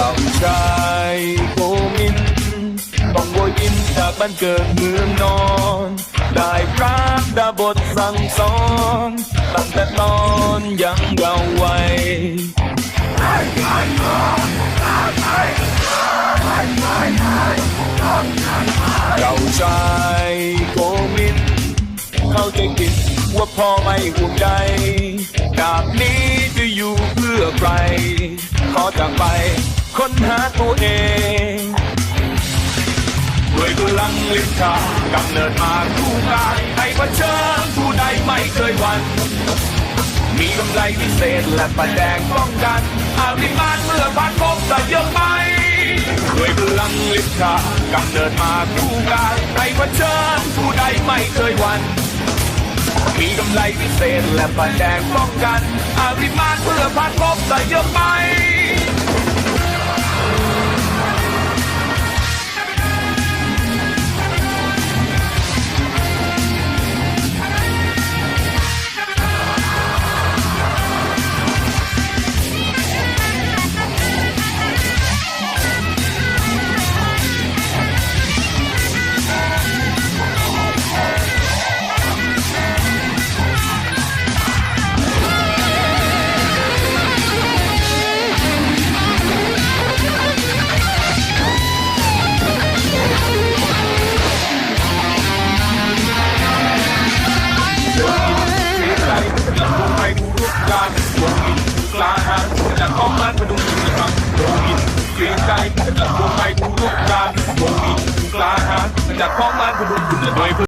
ต้องใจโกมิน ต้องโวยอินจากบ้านเกิดเมืองนอน ได้พระดาบทสั่งสอนตั้งแต่ตอนยังเยาว์วัยเราชาโกมิน เข้าใจผิดว่าพ่อไม่ห่วงใจ จากไป ค้นหาตัวเอง ด้วยพลังลิขากำเนิดมาคู่กายให้เผชิญผู้ใดไม่เคยหวันมีกำไรพิเศษและประแดงป้องกันอาริมานเมื่อผ่านพบแต่เยอะไปด้วยพลังลิขากำเนิดมาคู่กายให้เผชิญผู้ใดไม่เคยหวันมีกำไรพิเศษและประแดงป้องกันอาริมานเพื่อผ่านพบแต่เยอะไป กรานวงอินกลาหานจากอ้องมันพดุงอยู่ครับวงอินเกรงใจเป็นลมไปผู้รุกกานวงอินกลาหานจากอ้องมันพดุงอยู่ด้วย